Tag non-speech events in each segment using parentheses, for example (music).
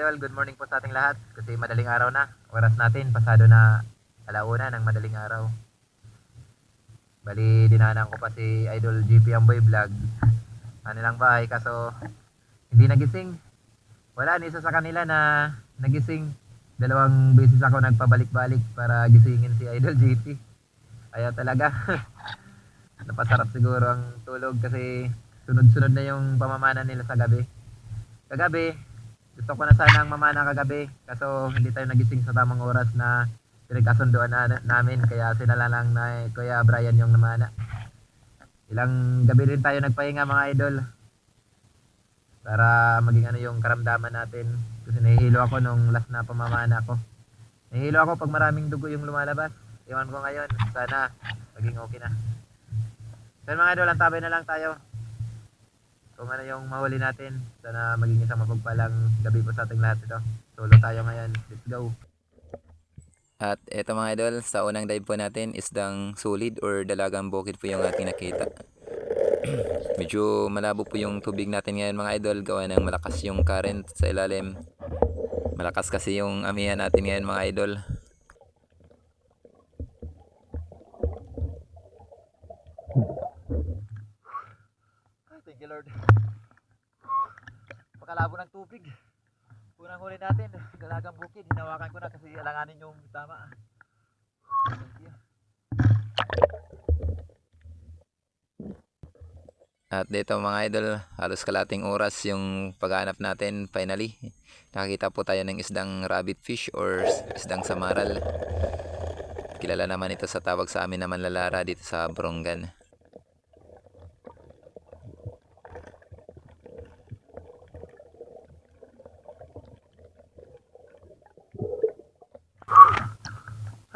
idol, good morning po sa ating lahat. Kasi madaling araw na. Oras natin, pasado na alauna ng madaling araw. Bali, dinanan ko pa si Idol GP Amboy Vlog. Kanilang bahay, kaso hindi nagising. Wala, ni isa sa kanila na nagising. Dalawang beses ako nagpabalik-balik para gisingin si Idol GP. Ayaw talaga. (laughs) Napasarap siguro ang tulog kasi sunod-sunod na yung pamamana nila sa gabi. Kagabi, gusto ko na sanang mamana kagabi kaso hindi tayo nagising sa tamang oras na pinagkasunduan na, namin kaya sinala lang na Kuya Brian yung namana. Ilang gabi rin tayo nagpahinga mga idol para maging ano yung karamdaman natin kasi nahihilo ako nung last na pamamana ko. Nahihilo ako pag maraming dugo yung lumalabas. Iwan ko ngayon. Sana maging okay na. So mga idol, antabay na lang tayo kung ano yung mahuli natin. Sana maging isang mapagpalang gabi po sa ating lahat ito. Solo tayo ngayon. Let's go. At eto mga idol, sa unang dive po natin, isdang solid or dalagang bukid po yung ating nakita. (clears throat) Medyo malabo po yung tubig natin ngayon mga idol, gawa ng malakas yung current sa ilalim. Malakas kasi yung amihan natin ngayon mga idol. Thank you Lord. Pakalabo ng tubig. Unang huli natin, dalagang bukid. Hinawakan ko na kasi alanganin yung tama. At dito mga idol, halos kalating oras yung paghanap natin finally. Nakakita po tayo ng isdang rabbit fish or isdang samaral. Kilala naman ito sa tawag sa amin na manlalara dito sa Brongan.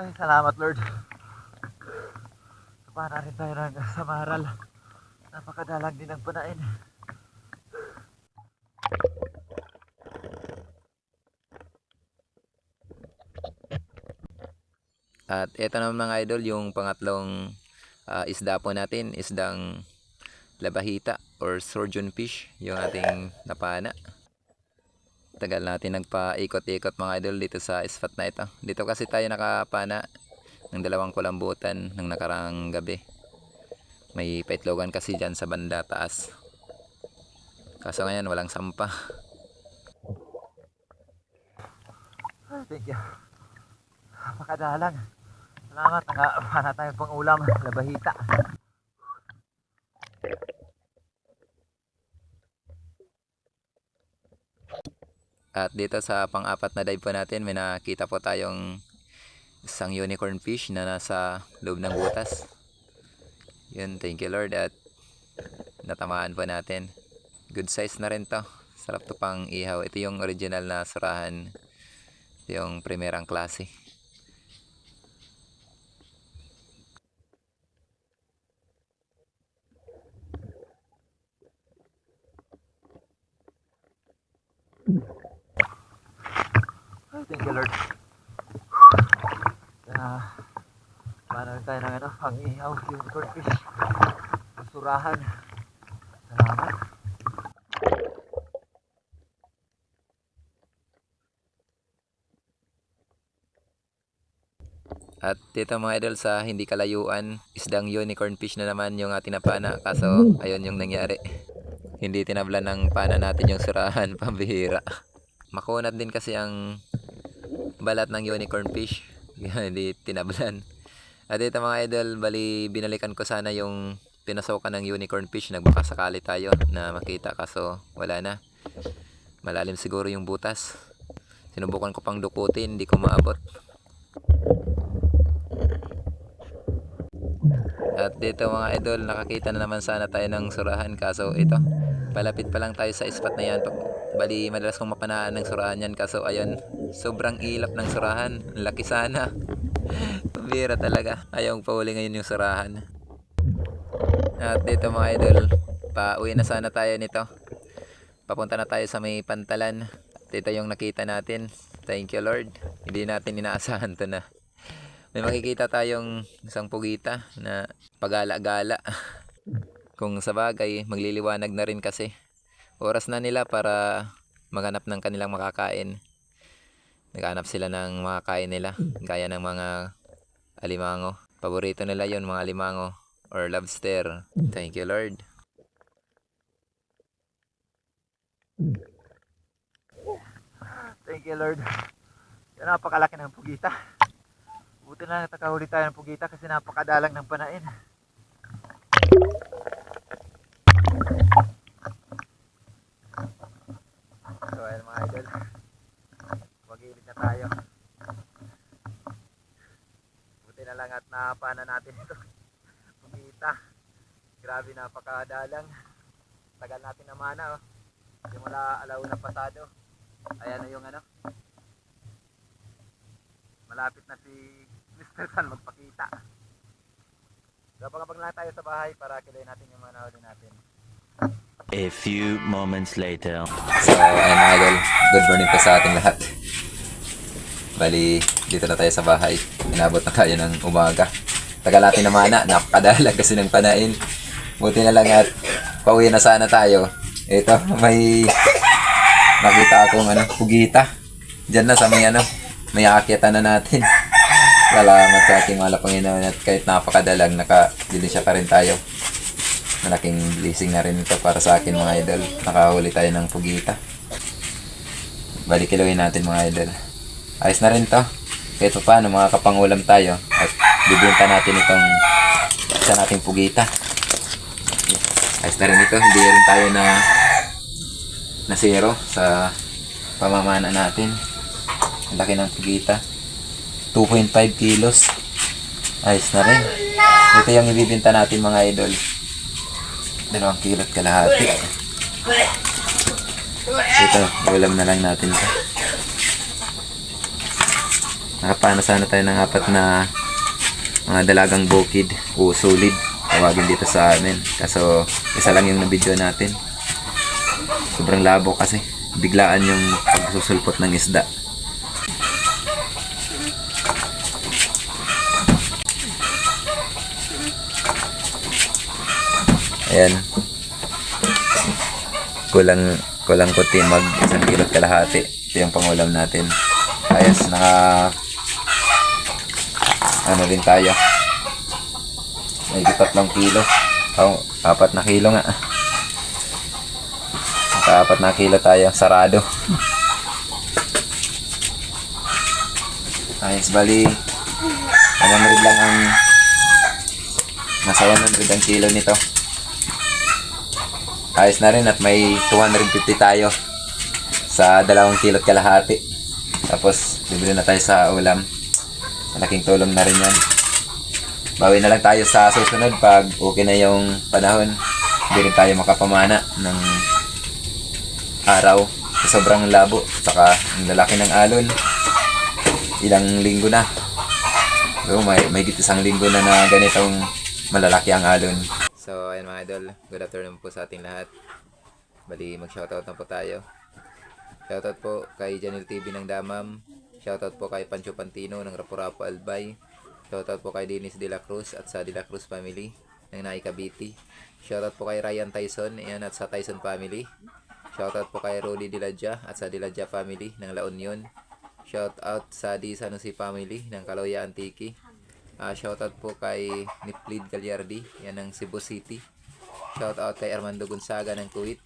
Ay, salamat Lord. Para rin tayo ng samaral. Napakadalang din ang punain. At eto naman mga idol, yung pangatlong ah, isda po natin, isdang labahita or surgeon fish, yung ating napana. Tagal natin nagpaikot-ikot mga idol dito sa spot na ito. Dito kasi tayo nakapana ng dalawang kulambutan ng nakarang gabi. May paitlogan kasi dyan sa banda taas. Kaso ngayon walang sampa. Ay, thank you. Napakadalang. Salamat. Nakapana tayo pang ulam. Labahita. At dito sa pang-apat na dive po natin, may nakita po tayong isang unicorn fish na nasa loob ng butas. Yun, thank you Lord at natamaan po natin. Good size na rin to. Sarap to pang ihaw. Ito yung original na surahan. Ito yung primerang klase. Ay, thank you Lord. Sana, paano rin tayo ng ano, pang ihaw, unicorn fish. Surahan. Salamat. At dito mga idol sa hindi kalayuan, isdang unicorn fish na naman yung ating napana. Kaso ayun yung nangyari. Hindi tinablan ng pana natin yung surahan, (laughs) pambihira. Makunat din kasi ang balat ng unicorn fish. (laughs) Hindi tinablan. At dito mga idol, bali binalikan ko sana yung pinasokan ng unicorn fish. Nagbaka sakali tayo na makita kaso wala na. Malalim siguro yung butas. Sinubukan ko pang dukutin, hindi ko maabot. At dito mga idol, nakakita na naman sana tayo ng surahan kaso ito, palapit pa lang tayo sa spot na yan. Bali, madalas kong mapanaan ng surahan yan kaso ayun, sobrang ilap ng surahan. Laki sana. Pambira talaga. Ayaw pauli ngayon yung surahan. At dito mga idol, pauwi na sana tayo nito. Papunta na tayo sa may pantalan. At yung nakita natin. Thank you Lord. Hindi natin inaasahan to na may makikita tayong isang pugita na pagala-gala. (laughs) Kung sa bagay, magliliwanag na rin kasi. Oras na nila para maghanap ng kanilang makakain. Naghanap sila ng makakain nila, gaya ng mga alimango. Paborito nila yon mga alimango or lobster. Thank you Lord. Thank you, Lord. Yan, napakalaki ng pugita. Buti na nakahuli tayo ng pugita kasi napakadalang ng panain. So, ayan mga idol. Mag-iinit na tayo. Buti na lang at napana natin ito. (laughs) Pugita. Grabe napakadalang. Tagal natin na mana oh. Simula alauna pasado. Ayan na yung ano. Malapit na si Mr. San magpakita. So, abang lang tayo sa bahay para kilayin natin yung mga nahuli natin. A few moments later. So, mga idol, good morning po sa ating lahat. Bali, dito na tayo sa bahay. Inabot na tayo ng umaga. Tagal natin na, napakadalag kasi ng panain. Buti na lang at pauwi na sana tayo. Ito, may nakita akong ano, pugita. Diyan na sa may ano, may aakyatan na natin. Salamat sa ating mga Panginoon at kahit napakadalang, naka-dilisya pa rin tayo. Malaking blessing na rin ito para sa akin mga idol. Nakahuli tayo ng pugita. Balik kilawin natin mga idol. Ayos na rin to. Kahit pa paano makakapangulam tayo. At bibenta natin itong isa nating pugita. Ayos na rin ito. Hindi rin tayo na na zero sa pamamana natin. Ang laki ng pugita. 2.5 kilos. Ayos na rin. Ito yung ibibenta natin mga idol. Dalawang kilot kalahati. Ito, ulam na lang natin ito. Nakapana sana tayo ng apat na mga dalagang bukid o sulid. Tawagin dito sa amin. Kaso, isa lang yung na-video natin. Sobrang labo kasi. Biglaan yung pagsusulpot ng isda. Ayan. Kulang kulang kuti mag isang kilot kalahati. Ito yung pangulam natin. Ayos, naka ano din tayo. May tatlong kilo. Oh, apat na kilo nga. Apat na kilo tayo. Sarado. Ayos, bali. 100 lang ang nasa 100 ang kilo nito. Ayos na rin at may 250 tayo sa dalawang kilot kalahati. Tapos, bibili na tayo sa ulam. Malaking tulong na rin yan. Bawi na lang tayo sa susunod pag okay na yung panahon. Hindi rin tayo makapamana ng araw. Sobrang labo. Saka, ang lalaki ng alon. Ilang linggo na. So, may, may isang linggo na na ganitong malalaki ang alon. So, ayan mga idol. Good afternoon po sa ating lahat. Bali, mag-shoutout na po tayo. Shoutout po kay Janil TV ng Damam. Shoutout po kay Pancho Pantino ng Rapo-Rapo Albay. Shoutout po kay Dennis De La Cruz at sa De La Cruz family ng Nai Cavite. Shoutout po kay Ryan Tyson ayan, at sa Tyson family. Shoutout po kay Rolly Diladja at sa Diladja family ng La Union. Shoutout sa Di Sanusi family ng Kaloya Antique. Ah, shoutout po kay Niplid Gagliardi, yan ng Cebu City. Shoutout kay Armando Gonzaga ng Kuwait.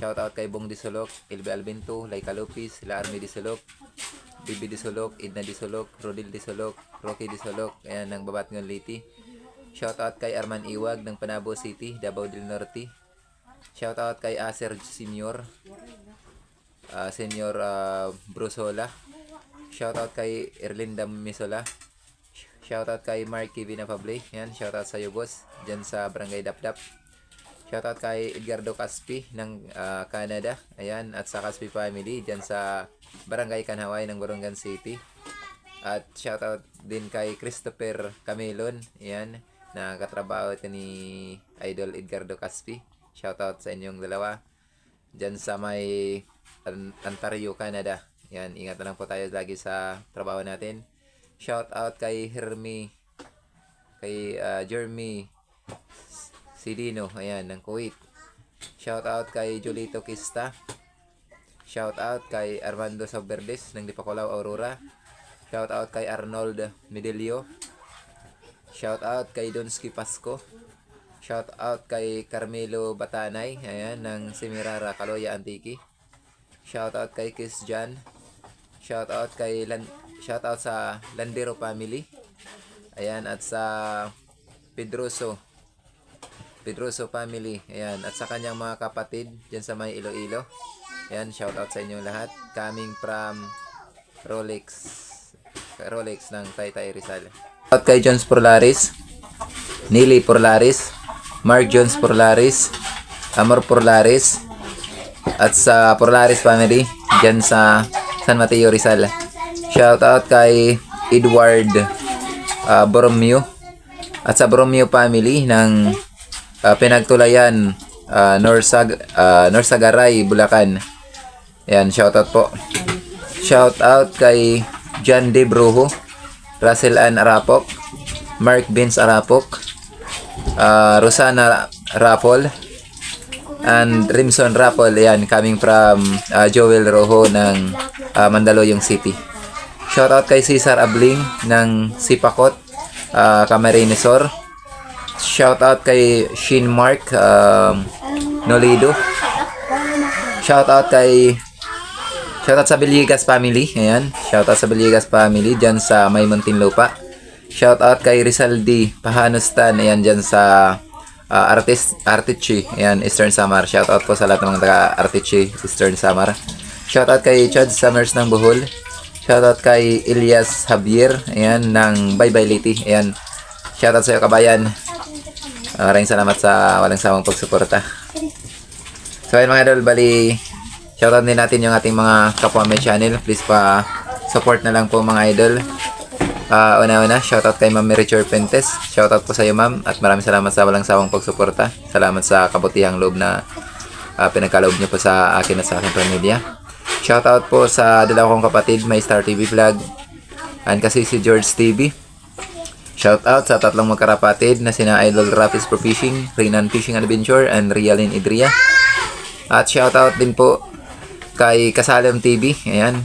Shoutout kay Bong Disolok, Ilbe Albinto, Laika Lopez, La Army Disolok, Bibi Disolok, Idna Disolok, Rodil Disolok, Rocky Disolok, ayan ng Babatngon Liti. Shoutout kay Arman Iwag ng Panabo City, Davao del Norte. Shoutout kay Acer Senior, ah, Senior ah, Brusola. Shoutout kay Erlinda Misola. Shoutout kay Marky Vinafable. Yan, shoutout sa iyo boss. Diyan sa Barangay Dapdap. Shoutout kay Edgardo Caspi ng ah, Canada. Ayan, at sa Caspi family diyan sa Barangay Kanhaway ng Borongan City. At shoutout din kay Christopher Camelon. Ayan, na katrabaho ito ni Idol Edgardo Caspi. Shoutout sa inyong dalawa. Diyan sa may Ontario, Canada. Yan, ingat na lang po tayo lagi sa trabaho natin. Shout out kay Hermi, kay ah, Jeremy Sidino, ayan, ng Kuwait. Shout out kay Julito Kista. Shout out kay Armando Sauberdes ng Dipakulaw, Aurora. Shout out kay Arnold Medelio. Shout out kay Donski Pasco. Shout out kay Carmelo Batanay, ayan, ng Semirara, Caloya, Antique. Shout out kay Kiss Jan. Shout out kay Lan shout out sa Landero family. Ayan, at sa Pedroso. Pedroso family. Ayan, at sa kanyang mga kapatid diyan sa may Iloilo. Ayan, shout out sa inyo lahat. Coming from Rolex. Rolex ng Taytay Rizal. Shout out kay Jones Porlaris. Nili Porlaris. Mark Jones Porlaris. Amor Porlaris. At sa Porlaris family, dyan sa San Mateo Rizal. Shout out kay Edward uh, Borromeo. At sa Borromeo family ng uh, Pinagtulayan, uh, Norsag, uh, Norsagaray, Bulacan. Ayan, shout out po. Shout out kay John De Brujo, Russell Ann Arapok, Mark Vince Arapok, uh, Rosana Rapol, and Rimson Rapol. Ayan, coming from uh, Joel Rojo ng uh, Mandaluyong City. Shout out kay Cesar Abling ng Sipakot, uh, Camarinesor. Shout out kay Shin Mark um, Nolido. Shout out kay Shout out sa Villegas family. Ayan. Shout out sa Villegas family dyan sa May Muntinlupa. Shout out kay Rizal D. Pahanustan. Ayan dyan sa uh, Artist, Artichi. Ayan, Eastern Samar. Shout out po sa lahat ng mga taga Artichi, Eastern Samar. Shout out kay Chad Summers ng Bohol. Shout out kay Elias Javier. Ayan, ng Bye Bye Liti. Ayan. Shout out sa iyo, kabayan. Uh, maraming salamat sa walang sawang pagsuporta. So ayun mga idol, bali shoutout din natin yung ating mga kapwa may channel. Please pa support na lang po mga idol. Ah, una-una, shoutout kay Ma'am Mary Pentes. Shoutout po sa iyo ma'am at maraming salamat sa walang sawang pagsuporta. Salamat sa kabutihang loob na uh, pinagkaloob niyo po sa akin at sa aking pamilya. Shoutout po sa dalawa kong kapatid, may Star TV Vlog and kasi si George TV. Shoutout sa tatlong magkarapatid na sina Idol Rapis Pro Fishing, Renan Fishing Adventure, and Rialin Idria. At shoutout din po kay Kasalem TV. Ayan.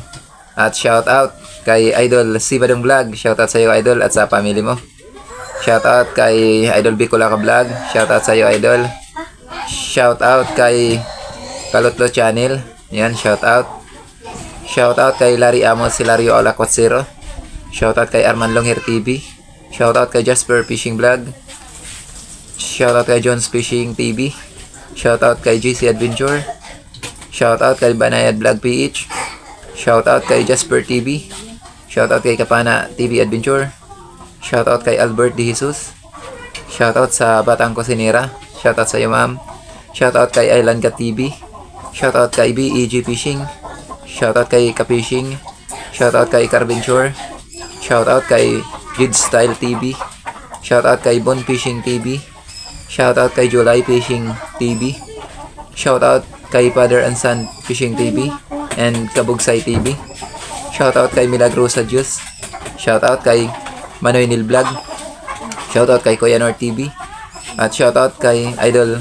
At shoutout kay Idol Sibadong Vlog. Shoutout sa iyo Idol at sa family mo. Shoutout kay Idol Bicolaka Vlog. Shoutout sa iyo Idol. Shoutout kay Kalotlo Channel. Ayan, shoutout. Shoutout kay Larry Amos, Hilario Olacot Zero. Shoutout kay Arman Longher TV. Shoutout kay Jasper Fishing Vlog. Shoutout kay Jones Fishing TV. Shoutout kay GC Adventure. Shoutout kay Banayad Vlog PH. Shoutout kay Jasper TV. Shoutout kay Kapana TV Adventure. Shoutout kay Albert De Jesus. Shoutout sa Batang Cosinera. Shoutout sa iyo ma'am. Shoutout kay Island Cat TV. Shoutout kay BEG Fishing. Shoutout kay Kapishing. Shoutout kay Carventure. Shoutout kay Jid Style TV. Shoutout kay Bon Fishing TV. Shoutout kay July Fishing TV. Shoutout kay Father and Son Fishing TV and Kabugsay TV. Shoutout kay Milagrosa Juice. Shoutout kay Manoy Nil Vlog. Shoutout kay Kuya Nor TV. At shoutout kay Idol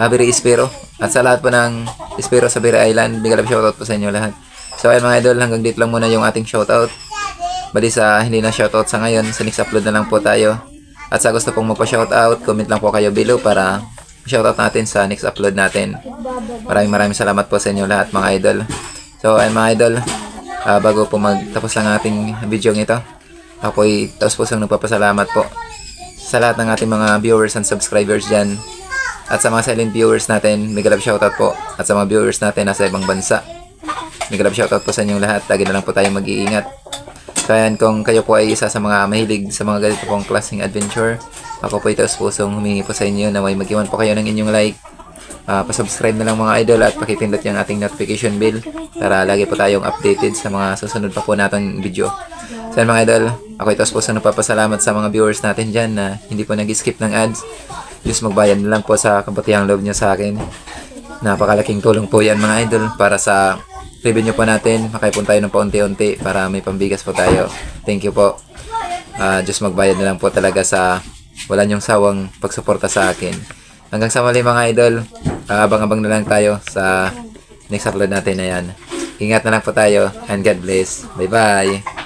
Abiri Espero. At sa lahat po ng Espero sa Biri Island, big love shoutout po sa inyo lahat. So ayun mga idol, hanggang dito lang muna yung ating shoutout. Bali sa hindi na shoutout sa ngayon, sa next upload na lang po tayo. At sa gusto pong magpa-shoutout, comment lang po kayo below para shoutout natin sa next upload natin. Maraming maraming salamat po sa inyo lahat mga idol. So ayun mga idol, ah, bago po magtapos ang ating video ito, ako ay taos pusong nagpapasalamat po sa lahat ng ating mga viewers and subscribers dyan. At sa mga silent viewers natin, mega love shoutout po. At sa mga viewers natin nasa ibang bansa, mega love shoutout po sa inyong lahat. Lagi na lang po tayong mag-iingat. So ayan, kung kayo po ay isa sa mga mahilig sa mga ganito pong klaseng adventure, ako po ito pusong humingi po sa inyo na may mag-iwan po kayo ng inyong like. Ah, pasubscribe na lang mga idol at pakipindot yung ating notification bell para lagi po tayong updated sa mga susunod pa po nating video. So mga idol, ako ito pusong nagpapasalamat sa mga viewers natin dyan na hindi po nag-skip ng ads. Just magbayad na lang po sa kabutihang loob nyo sa akin. Napakalaking tulong po yan mga idol para sa revenue po natin. Makaipon tayo ng paunti-unti para may pambigas po tayo. Thank you po. Ah, just magbayad na lang po talaga sa wala niyong sawang pagsuporta sa akin. Hanggang sa muli mga idol, abang-abang na lang tayo sa next upload natin na yan. Ingat na lang po tayo and God bless. Bye-bye.